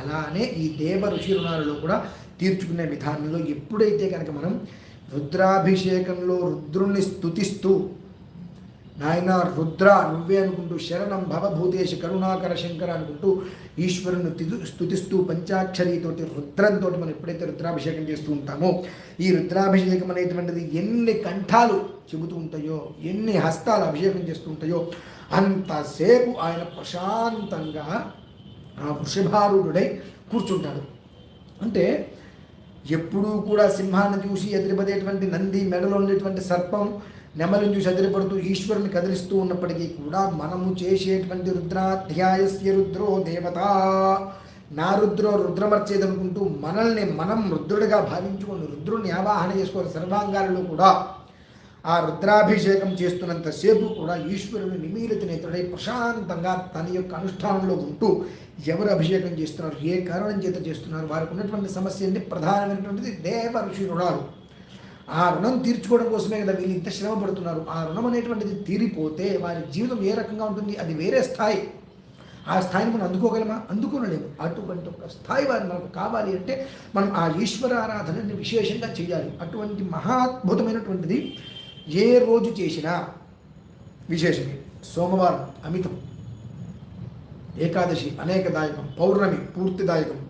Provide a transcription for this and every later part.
అలానే ఈ దేవ ఋషి రుణాలలో కూడా తీర్చుకునే విధానంలో ఎప్పుడైతే కనుక మనం రుద్రాభిషేకంలో రుద్రుణ్ణి స్తుతిస్తూ నాయన రుద్ర నువ్వే అనుకుంటూ శరణం భవభూతేశ కరుణాకర శంకర అనుకుంటూ ఈశ్వరుని తిదు స్థుతిస్తూ పంచాక్షరితోటి రుద్రంతో మనం ఎప్పుడైతే రుద్రాభిషేకం చేస్తూ ఉంటామో ఈ రుద్రాభిషేకం అనేటువంటిది ఎన్ని కంఠాలు చెబుతూ ఉంటాయో ఎన్ని హస్తాలు అభిషేకం చేస్తూ ఉంటాయో అంతసేపు ఆయన ప్రశాంతంగా వృషభారూఢుడై కూర్చుంటాడు. అంటే ఎప్పుడూ కూడా సింహాన్ని చూసి ఎదిరిపడేటువంటి నంది మెడలో ఉండేటువంటి సర్పం నెమలిని చూసి ఎదిరిపడుతూ ఈశ్వరుని కదిలిస్తూ ఉన్నప్పటికీ కూడా మనము చేసేటువంటి రుద్రాధ్యాయస్య రుద్రో దేవత. నా రుద్రో రుద్రమర్చేదనుకుంటూ మనల్ని మనం రుద్రుడిగా భావించుకొని రుద్రుడిని ఆవాహన చేసుకోవాలి. సర్వాంగాలలో కూడా ఆ రుద్రాభిషేకం చేస్తున్నంతసేపు కూడా ఈశ్వరుని నిమీలిత నేత్రుడై ప్రశాంతంగా తన యొక్క అనుష్ఠానంలో ఉంటూ ఎవరు అభిషేకం చేస్తున్నారు ఏ కారణం చేత చేస్తున్నారు వారికి ఉన్నటువంటి సమస్యని ప్రధానమైనటువంటిది దేవ ఋషి రుణాలు. ఆ రుణం తీర్చుకోవడం కోసమే కదా వీళ్ళు ఇంత శ్రమ పడుతున్నారు. ఆ రుణం అనేటువంటిది తీరిపోతే వారి జీవితం ఏ రకంగా ఉంటుంది అది వేరే స్థాయి. ఆ స్థాయిని మనం అందుకోగలమా? అందుకోనలేము. అటువంటి ఒక స్థాయి వారు మనకు కావాలి అంటే మనం ఆ ఈశ్వర ఆరాధనని విశేషంగా చేయాలి. అటువంటి మహాద్భుతమైనటువంటిది ఏ రోజు చేసినా విశేషమే. సోమవారం అమితం. ఏకాదశి అనేకదాయకం. పౌర్ణమి పూర్తిదాయకం.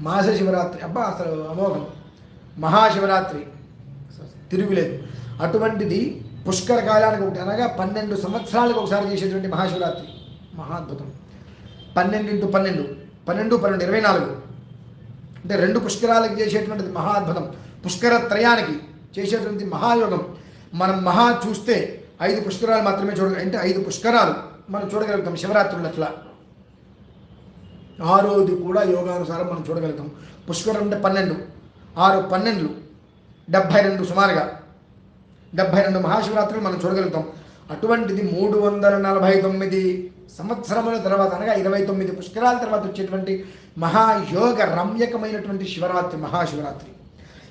మాస శివరాత్రి అబ్బా అసలు అమోఘం. మహాశివరాత్రి. తిరుగులేదు. అటువంటిది పుష్కర కాలానికి ఒకటి అనగా పన్నెండు సంవత్సరాలకు ఒకసారి చేసేటువంటి మహాశివరాత్రి. మహాద్భుతం. పన్నెండు ఇంటూ పన్నెండు పన్నెండు పన్నెండు ఇరవై నాలుగు. అంటే రెండు పుష్కరాలకు చేసేటువంటిది మహాద్భుతం. పుష్కర త్రయానికి చేసేటువంటి మహాయోగం. మనం మహా చూస్తే ఐదు పుష్కరాలు మాత్రమే చూడ అంటే ఐదు పుష్కరాలు మనం చూడగలుగుతాం శివరాత్రులు అట్లా ఆరోది కూడా యోగానుసారం మనం చూడగలుగుతాం. పుష్కరం అంటే పన్నెండు. ఆరు పన్నెండు డెబ్భై రెండు సుమారుగా. డెబ్భై రెండు మహాశివరాత్రులు మనం చూడగలుగుతాం. అటువంటిది మూడు వందల నలభై తొమ్మిది సంవత్సరముల తర్వాత అనగా ఇరవై తొమ్మిది పుష్కరాల తర్వాత వచ్చేటువంటి మహాయోగ రమ్యకమైనటువంటి శివరాత్రి మహాశివరాత్రి.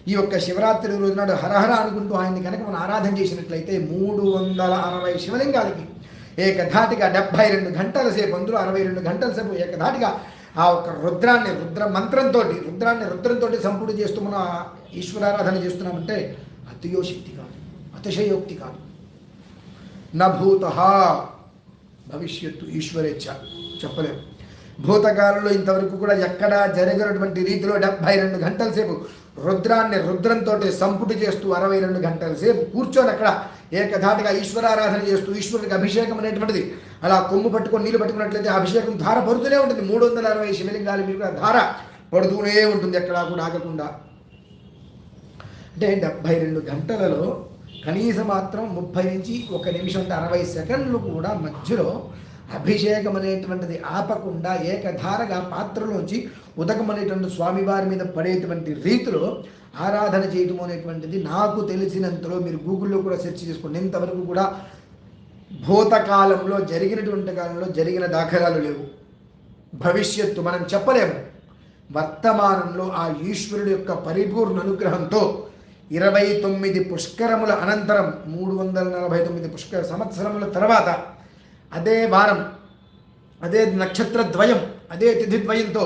ఈ యొక్క శివరాత్రి రోజు నాడు హరహర అనుకుంటూ ఆయన్ని కనుక మనం ఆరాధన చేసినట్లయితే మూడు వందల అరవై శివలింగాలకి ఏకధాటిగా డెబ్భై రెండు గంటల సేపు అందులో అరవై రెండు గంటల సేపు ఏకధాటిగా ఆ ఒక రుద్రాన్ని రుద్ర మంత్రంతో రుద్రాన్ని రుద్రంతో సంపూర్ణ చేస్తూ మనం ఈశ్వరారాధన చేస్తున్నామంటే అతియోశక్తి కాదు అతిశయోక్తి కాదు. నభూత భవిష్యత్తు ఈశ్వరేచ్ఛ చెప్పలేము భూతకాలంలో ఇంతవరకు కూడా ఎక్కడా జరగనటువంటి రీతిలో డెబ్భై రెండు గంటల సేపు రుద్రాన్ని రుద్రంతో సంపుటి చేస్తూ అరవై రెండు గంటల సేపు కూర్చొని అక్కడ ఏకధాటిగా ఈశ్వరారాధన చేస్తూ ఈశ్వరుడికి అభిషేకం అనేటువంటిది. అలా కొమ్ము పట్టుకొని నీళ్ళు పట్టుకున్నట్లయితే అభిషేకం ధార పడుతూనే ఉంటుంది. మూడు వందల అరవై శివలింగాల మీద కూడా ధార పడుతూనే ఉంటుంది ఎక్కడా కూడా ఆగకుండా. అంటే డెబ్భై రెండు గంటలలో కనీసం మాత్రం ముప్పై నుంచి ఒక నిమిషం అంటే అరవై సెకండ్లు కూడా మధ్యలో అభిషేకం అనేటువంటిది ఆపకుండా ఏకధారగా పాత్రలోంచి ఉదకం అనేటువంటి స్వామివారి మీద పడేటువంటి రీతిలో ఆరాధన చేయటం అనేటువంటిది నాకు తెలిసినంతలో మీరు గూగుల్లో కూడా సెర్చ్ చేసుకోండి. ఇంతవరకు కూడా భూతకాలంలో జరిగినటువంటి కాలంలో జరిగిన దాఖలాలు లేవు. భవిష్యత్తు మనం చెప్పలేము. వర్తమానంలో ఆ ఈశ్వరుడు యొక్క పరిపూర్ణ అనుగ్రహంతో ఇరవై తొమ్మిది పుష్కరముల అనంతరం మూడు వందల నలభై తొమ్మిది పుష్కర సంవత్సరముల తర్వాత అదే వారం అదే నక్షత్ర ద్వయం అదే తిథిద్వయంతో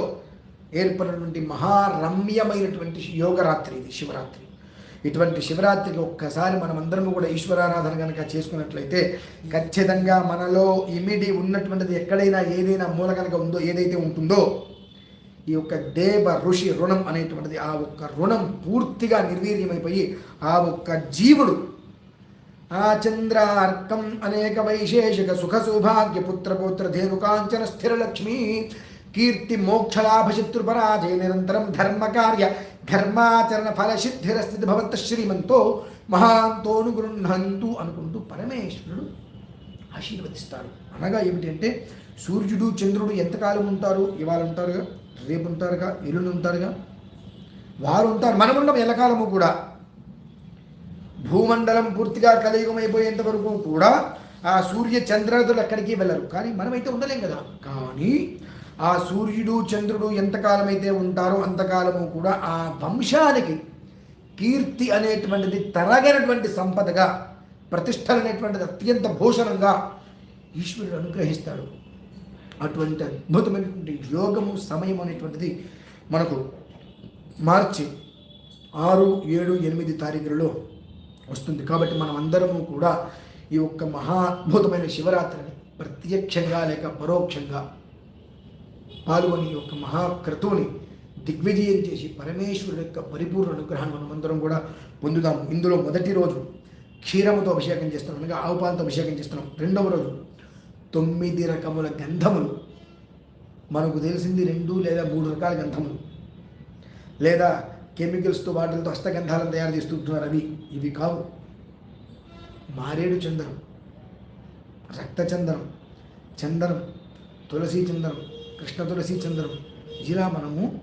ఏర్పడినటువంటి మహారమ్యమైనటువంటి యోగరాత్రి ఇది శివరాత్రి. ఇటువంటి శివరాత్రికి ఒక్కసారి మనం అందరం కూడా ఈశ్వరారాధన కనుక చేసుకున్నట్లయితే ఖచ్చితంగా మనలో ఇమిడి ఉన్నటువంటిది ఎక్కడైనా ఏదైనా మూల కనుక ఉందో ఏదైతే ఉంటుందో ఈ యొక్క దేవ ఋషి రుణం అనేటువంటిది ఆ ఒక్క రుణం పూర్తిగా నిర్వీర్యమైపోయి ఆ ఒక్క జీవుడు ఆచంద్రార్కం అనేక వైశేషిక సుఖ సౌభాగ్య పుత్రపుత్ర ధేనుకాంచన స్థిరలక్ష్మి కీర్తి మోక్షలాభ నిరంతరం ధర్మకార్య ధర్మాచరణ ఫలసిద్ధిరస్థితి భవంత శ్రీమంతో మహాంతోను గృహంతు అనుకుంటూ పరమేశ్వరుడు ఆశీర్వదిస్తాడు. అనగా ఏమిటంటే సూర్యుడు చంద్రుడు ఎంతకాలం ఉంటారు? ఇవాళ ఉంటారుగా? రేపు ఉంటారుగా? ఎల్లుండి ఉంటారుగా? వారు ఉంటారు. మనం ఉండం ఎల్లకాలము కూడా. భూమండలం పూర్తిగా కలియుగమైపోయేంత వరకు కూడా ఆ సూర్య చంద్రులు ఎక్కడికి వెళ్ళరు. కానీ మనమైతే ఉండలేం కదా. కానీ ఆ సూర్యుడు చంద్రుడు ఎంతకాలం అయితే ఉంటారో అంతకాలము కూడా ఆ వంశానికి కీర్తి అనేటువంటిది తరగనటువంటి సంపదగా ప్రతిష్టలు అనేటువంటిది అత్యంత భూషణంగా ఈశ్వరుడు అనుగ్రహిస్తాడు. అటువంటి అద్భుతమైనటువంటి యోగము సమయం అనేటువంటిది మనకు మార్చి ఆరు ఏడు ఎనిమిది తారీఖులలో వస్తుంది. కాబట్టి మనం అందరము కూడా ఈ ఒక్క మహా అద్భుతమైన శివరాత్రిని ప్రత్యక్షంగా లేక పరోక్షంగా పాల్గొని ఈ యొక్క మహాక్రతువుని దిగ్విజయం చేసి పరమేశ్వరుడు యొక్క పరిపూర్ణ అనుగ్రహాన్ని మనమందరం కూడా పొందుదాము ఇందులో మొదటి రోజు క్షీరముతో అభిషేకం చేస్తున్నాం. అనగా ఆవుపాలతో అభిషేకం చేస్తున్నాం. రెండవ రోజు తొమ్మిది రకముల గంధములు. మనకు తెలిసింది రెండు లేదా మూడు రకాల గంధములు. లేదా కెమికల్స్తో వాటితో హస్తగంధాలను తయారు చేస్తుంటున్నారు అవి ఇవి కావు. మారేడు చందనం రక్తచందనం చందనం తులసి చందనం కృష్ణ తులసి చందనం. ఇలా మనము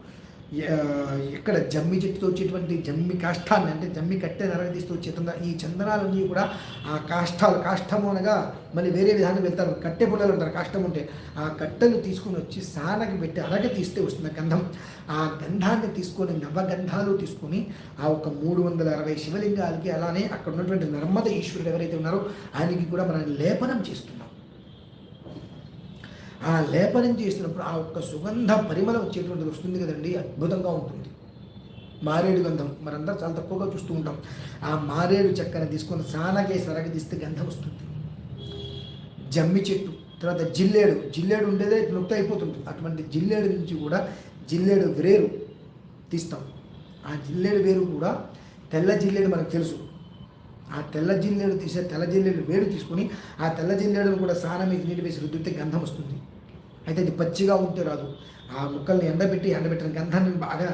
ఇక్కడ ఎక్కడ జమ్మి చెట్టుతో వచ్చేటువంటి జమ్మి కాష్టాన్ని అంటే జమ్మి కట్టె నరగదీస్తూ వచ్చే చంద ఈ చందనాలన్నీ కూడా ఆ కాష్టాలు కాష్టము అనగా మళ్ళీ వేరే విధానం వెళ్తారు. కట్టె పుల్లలు అంటారు కాష్టం ఉంటే. ఆ కట్టెలు తీసుకుని వచ్చి సానకి పెట్టి అరగ తీస్తే వస్తుంది గంధం. ఆ గంధాన్ని తీసుకొని నవగంధాలు తీసుకొని ఆ ఒక మూడు వందల అరవై శివలింగాలకి అలానే అక్కడ ఉన్నటువంటి నర్మద ఈశ్వరుడు ఎవరైతే ఉన్నారో ఆయనకి కూడా మనం లేపనం చేస్తున్నాం ఆ లేపనం చేసినప్పుడు ఆ ఒక్క సుగంధ పరిమళం వచ్చేటువంటిది వస్తుంది కదండి అద్భుతంగా ఉంటుంది. మారేడు గంధం మనందరం చాలా తక్కువగా చూస్తూ ఉంటాం. ఆ మారేడు చెక్కని తీసుకొని సానగే సరగదీస్తే గంధం వస్తుంది. జమ్మి చెట్టు తర్వాత జిల్లేడు జిల్లేడు ఉండేదే నొక్త అయిపోతుంది అటువంటి జిల్లేడు నుంచి కూడా జిల్లేడు వేరు తీస్తాం. ఆ జిల్లేడు వేరు కూడా తెల్ల జిల్లేడు మనకు తెలుసు. ఆ తెల్ల జిల్లేడు తీసే తెల్ల జిల్లేడు వేరు తీసుకొని ఆ తెల్ల జిల్లేడును కూడా సాన మీద నీటి వేసి రుద్దితే గంధం వస్తుంది. అయితే అది పచ్చిగా ఉంటే రాదు. ఆ ముక్కల్ని ఎండబెట్టి ఎండబెట్టిన గంధాన్ని బాగా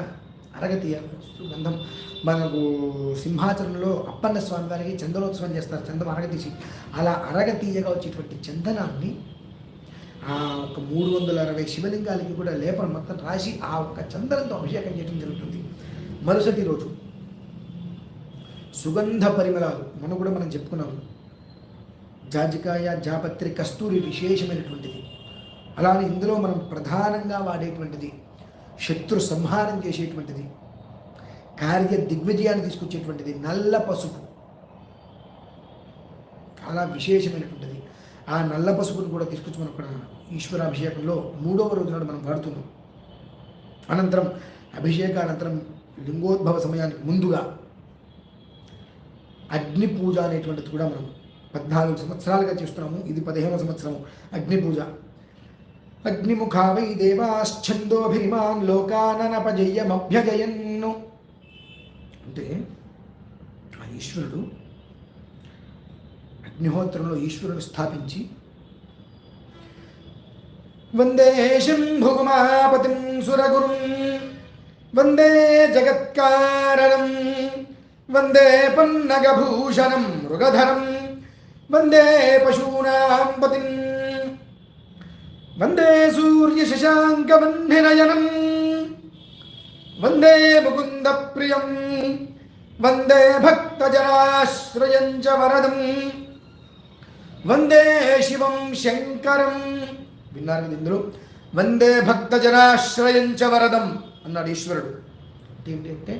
అరగతీయాలి గంధం. మనకు సింహాచలంలో అప్పన్న స్వామి వారికి చందనోత్సవం చేస్తారు. చందం అరగతీసి. అలా అరగతీయగా వచ్చేటువంటి చందనాన్ని ఆ ఒక మూడు వందల అరవై శివలింగాలకి కూడా లేపన మొత్తం రాసి ఆ ఒక్క చందనంతో అభిషేకం చేయడం జరుగుతుంది. మరుసటి రోజు సుగంధ పరిమళాలు. మనం కూడా మనం చెప్పుకున్నాము జాజికాయ జాపత్రి కస్తూరి విశేషమైనటువంటిది. అలానే ఇందులో మనం ప్రధానంగా వాడేటువంటిది శత్రు సంహారం చేసేటువంటిది కార్య దిగ్విజయాన్ని తీసుకొచ్చేటువంటిది నల్ల పసుపు. చాలా విశేషమైనటువంటిది. ఆ నల్ల పసుపును కూడా తీసుకొచ్చి మనం ఇక్కడ ఈశ్వరాభిషేకంలో మూడవ రోజు నాడు మనం వాడుతున్నాం. అనంతరం అభిషేకానంతరం లింగోద్భవ సమయానికి ముందుగా అగ్ని పూజ అనేటువంటిది కూడా మనం పద్నాలుగు సంవత్సరాలుగా చేస్తున్నాము. ఇది పదిహేనవ సంవత్సరము అగ్ని పూజ. అగ్నిముఖా వై దేవాశ్చందోభిమాన్ లోకాననపజయ్యమభ్యజయన్ను అంటే ఆ ఈశ్వరుడు అగ్నిహోత్రంలో ఈశ్వరుడు స్థాపించి వందే శంభుగుమాపతిం సురగురుం వందే జగత్కారణం వందే పన్నగభూషణం మృగధరం వందే పశూనా వందే సూర్య సూర్యశశాంకవన్నినయనం వందే ముకుంద ప్రియం వందే భక్తజనాశ్రయం చ వరదం వందే శివం శంకరం విన్నారు కదా ఇందులో వందే భక్తజనాశ్రయం చ వరదం అన్నాడు ఈశ్వరుడు ఏంటంటే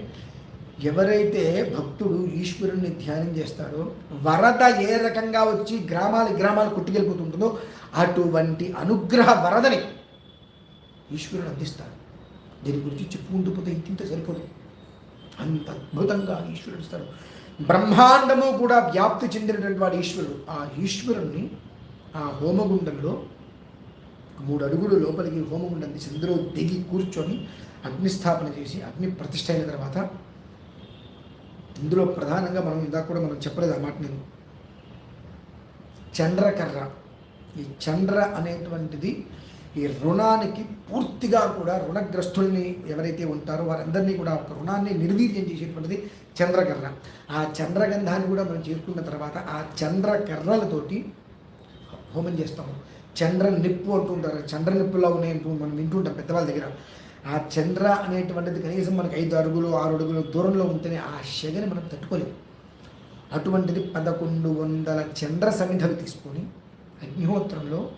ఎవరైతే భక్తుడు ఈశ్వరుణ్ణి ధ్యానం చేస్తాడో వరద ఏ రకంగా వచ్చి గ్రామాలు గ్రామాలు కొట్టుకెళ్ళిపోతుంటుందో అటువంటి అనుగ్రహ వరదని ఈశ్వరుడు అందిస్తాడు. దీని గురించి చెప్పుకుంటూ పోతే ఇంత సరిపోదు. అంత అద్భుతంగా ఈశ్వరుడు ఇస్తాడు బ్రహ్మాండము కూడా వ్యాప్తి చెందినటువంటి వాడు ఈశ్వరుడు. ఆ ఈశ్వరుణ్ణి ఆ హోమగుండంలో మూడు అడుగులు లోపలికి హోమగుండం తీసి అందులో దిగి కూర్చొని అగ్నిస్థాపన చేసి అగ్ని ప్రతిష్ట అయిన తర్వాత ఇందులో ప్రధానంగా మనం ఇందాక కూడా మనం చెప్పలేదు ఆ మాట నేను. చంద్రకర్ర. ఈ చండ్ర అనేటువంటిది ఈ రుణానికి పూర్తిగా కూడా రుణగ్రస్తుల్ని ఎవరైతే ఉంటారో వారందరినీ కూడా ఒక రుణాన్ని నిర్వీర్యం చేసేటువంటిది చంద్రకర్ర ఆ చంద్రగంధాన్ని కూడా మనం చేసుకున్న తర్వాత ఆ చంద్రకర్రలతోటి హోమం చేస్తాము. చంద్ర నిప్పు అంటుంటారు చంద్ర నిప్పులా ఉన్నాయి మనం వింటుంటాం పెద్దవాళ్ళ దగ్గర. ఆ చంద్ర అనేటువంటిది కనీసం మనకి ఐదు అడుగులు ఆరు అడుగులు దూరంలో ఉంటేనే ఆ శగని మనం తట్టుకోలేము అటువంటిది పదకొండు వందల చంద్ర సమిధలు తీసుకొని అగ్నిహోత్రంలో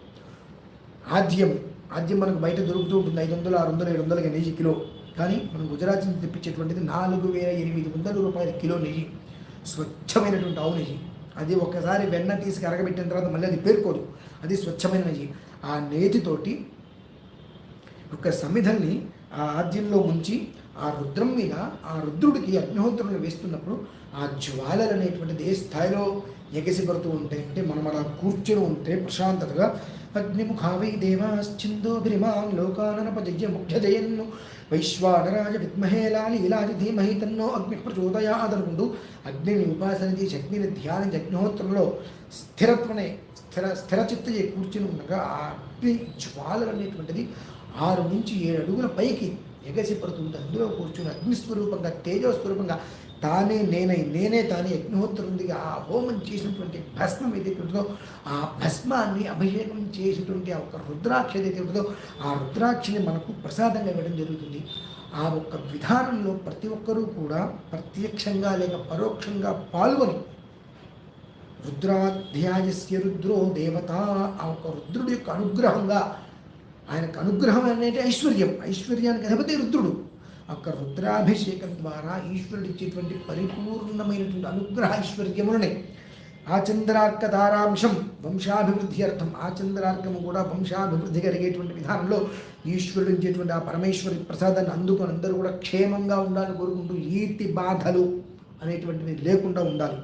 ఆద్యం ఆద్యం మనకు బయట దొరుకుతూ ఉంటుంది. ఐదు వందలు ఆరు వందలు ఏడు వందలకి నెయ్యి కిలో. కానీ మనం గుజరాత్ నుంచి తెప్పించేటువంటిది నాలుగు వేల ఎనిమిది వందల రూపాయల కిలో నెయ్యి. స్వచ్ఛమైనటువంటి ఆవు నెయ్యి. అది ఒకసారి వెన్న తీసి కరగబెట్టిన తర్వాత మళ్ళీ అది పేర్కోదు. అది స్వచ్ఛమైన నెయ్యి. ఆ నేతితోటి ఒక సమిధల్ని ఆ ఆద్యంలో ఉంచి ఆ రుద్రం మీద ఆ రుద్రుడికి అగ్నిహోత్రంలో వేస్తున్నప్పుడు ఆ జ్వాలలు అనేటువంటిది ఏ స్థాయిలో ఎగసిపడుతూ ఉంటే అంటే మనం అలా కూర్చొని ఉంటే ప్రశాంతతగా అగ్నిముఖావై దేవాశ్చిందోభిరిమాన్ లోకాననపజయ్య ముఖ్యజయన్ను వైశ్వానరాజ విద్మహే లాలి ధీమహి తన్నో అగ్ని ప్రచోదయాదనుకుంటూ అగ్నిని ఉపాసన చేసి అగ్నిని ధ్యానించి అగ్నిహోత్రంలో స్థిరత్వనే స్థిర స్థిరచిత్తయ్య కూర్చుని ఉండగా ఆ అగ్ని జ్వాలలు అనేటువంటిది ఆరు నుంచి ఏడు అడుగుల పైకి ఎగసిపడుతుంటే అందులో కూర్చుని అగ్నిస్వరూపంగా తేజస్వరూపంగా తానే నేనై నేనే తానే అగ్నిహోత్రుందిగా ఆ హోమం చేసినటువంటి భస్మం ఏదైతే ఉంటుందో ఆ భస్మాన్ని అభిషేకం చేసినటువంటి ఆ ఒక రుద్రాక్ష ఏదైతే ఉంటుందో ఆ రుద్రాక్షని మనకు ప్రసాదంగా ఇవ్వడం జరుగుతుంది. ఆ ఒక్క విధానంలో ప్రతి ఒక్కరూ కూడా ప్రత్యక్షంగా లేక పరోక్షంగా పాల్గొని రుద్రాధ్యాయస్య రుద్రో దేవత ఆ ఒక రుద్రుడి యొక్క అనుగ్రహంగా ఆయనకు అనుగ్రహం అనేది ఐశ్వర్యం. ఐశ్వర్యానికి అధిపతి రుద్రుడు. అక్కడ రుద్రాభిషేకం ద్వారా ఈశ్వరుడు ఇచ్చేటువంటి పరిపూర్ణమైనటువంటి అనుగ్రహ ఐశ్వర్యములని ఆచంద్రార్క ధారాంశం వంశాభివృద్ధి అర్థం. ఆచంద్రార్కము కూడా వంశాభివృద్ధి కలిగేటువంటి విధానంలో ఈశ్వరుడు ఇచ్చేటువంటి ఆ పరమేశ్వరి ప్రసాదాన్ని అందుకొని అందరూ కూడా క్షేమంగా ఉండాలని కోరుకుంటూ ఈతి బాధలు అనేటువంటివి లేకుండా ఉండాలి.